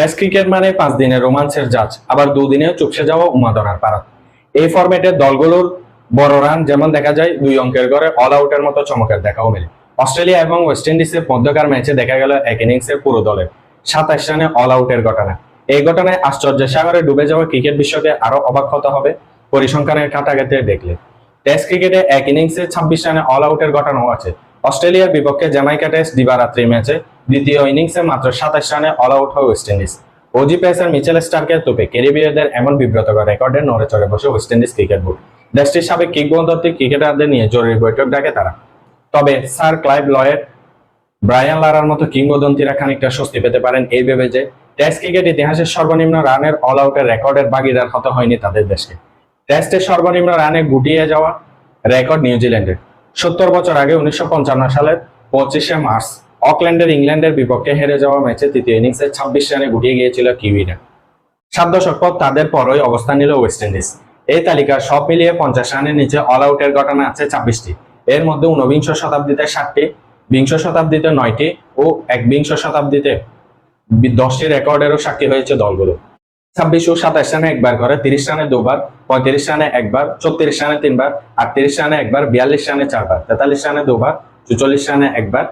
Test cricket মানে পাঁচ দিনের রোমাঞ্চের জাজ, আবার দুদিনে চুপসে যাওয়া উন্মাদনার পারাত এই ফরম্যাটে দলগুলোর বড় রান যেমন দেখা যায়, দুই অঙ্কের ঘরে অল আউটের মতো চমকের দেখাও মেলে। অস্ট্রেলিয়া এবং ওয়েস্ট ইন্ডিজের মধ্যকার ম্যাচে দেখা গেল এক ইনিংসের পুরো দলের সাতাশ রানে অল আউটের ঘটনা। এই ঘটনায় আশ্চর্যের সাগরে ডুবে যাওয়া ক্রিকেট বিশ্বকে আরও অবাক হতে হবে, পরিসংখ্যানের কাটাঘাতে দেখলে। টেস্ট ক্রিকেটে এক ইনিংসে ছাব্বিশ রানে অল আউটের ঘটনাও আছে। অস্ট্রেলিয়ার বিপক্ষে জ্যামাইকা টেস্ট দিবারাত্রি ম্যাচে দ্বিতীয় ইনিংসে মাত্র সাতাশ রানে অল আউট হয় West Indies Aussie pacer Mitchell স্টারকে তোপে ক্যারিবীয়দের এমন বিব্রতকর রেকর্ডে নড়ে চড়ে বসে ওয়েস্ট ইন্ডিজ ক্রিকেট বোর্ড দেশটির সাবেক কিংবদন্তি ক্রিকেটারদের নিয়ে জরুরি বৈঠক ডাকে তারা। তবে স্যার ক্লাইভ লয়ের ব্রায়ান লারার মতো কিংবদন্তিরা খানিকটা স্বস্তি পেতে পারেন এই ভেবে যে টেস্ট ক্রিকেট ইতিহাসের সর্বনিম্ন রানের অল আউটের রেকর্ডের বাগিদার হতে হয়নি তাদের দেশকে। টেস্টের সর্বনিম্ন রানে গুটিয়ে যাওয়া রেকর্ড নিউজিল্যান্ডের। সত্তর বছর আগে উনিশশো পঞ্চান্ন সালের পঁচিশে মার্চ অকল্যান্ডের ইংল্যান্ডের বিপক্ষে হেরে যাওয়া ম্যাচে তৃতীয় ইনিংসে ছাব্বিশ রানে গুটিয়ে গিয়েছিল কিউইরা সাত দশক পর তাদের পরই অবস্থান নিল ওয়েস্ট ইন্ডিজ। এই তালিকার সব মিলিয়ে পঞ্চাশ রানের নিচে অল আউটের ঘটনা আছে ছাব্বিশটি। এর মধ্যে ঊনবিংশ শতাব্দীতে ষাটটি, বিংশ শতাব্দীতে নয়টি ও একবিংশ শতাব্দীতে দশটি রেকর্ডেরও সাক্ষী হয়েছে দলগুলো। ছাব্বিশ ও সাতাশ রানে একবার করে তিরিশ রানে দুবার, পঁয়ত্রিশ রানে একবার ছত্রিশ রানে তিনবার, আটত্রিশ রানে একবার, বিয়াল্লিশ রানে চারবার, তেতাল্লিশ রানে দুবার, চুচল্লিশ রানে একবার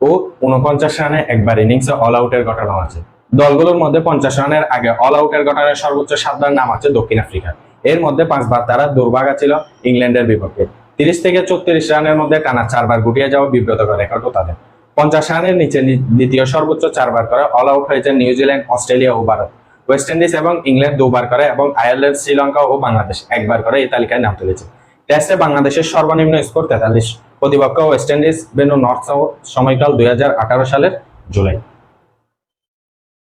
ও উনপঞ্চাশ রানে একবার ইনিংসে অল আউটের ঘটনা আছে দলগুলোর মধ্যে পঞ্চাশ রানের আগে অল আউটের সর্বোচ্চ সাতবার নাম আছে দক্ষিণ আফ্রিকার। এর মধ্যে পাঁচবার তারা দুর্ভাগা ছিল ইংল্যান্ডের বিপক্ষে। তিরিশ থেকে চৌত্রিশ রানের মধ্যে টানা চারবার গুটিয়ে যাওয়া বিব্রতকর রেকর্ডও তাদের। পঞ্চাশ রানের নিচে দ্বিতীয় সর্বোচ্চ চারবার করে অল আউট হয়েছে নিউজিল্যান্ড, অস্ট্রেলিয়া ও ভারত। ওয়েস্ট ইন্ডিজ এবং ইংল্যান্ড দুবার করে এবং আয়ারল্যান্ড, শ্রীলঙ্কা ও বাংলাদেশ একবার করে এই তালিকায় নাম তুলেছে। টেস্টে বাংলাদেশের সর্বনিম্ন স্কোর তেতাল্লিশ। প্রতিপক্ষ West Indies Benu north south সময়কাল দুই হাজার আঠারো সালের জুলাই।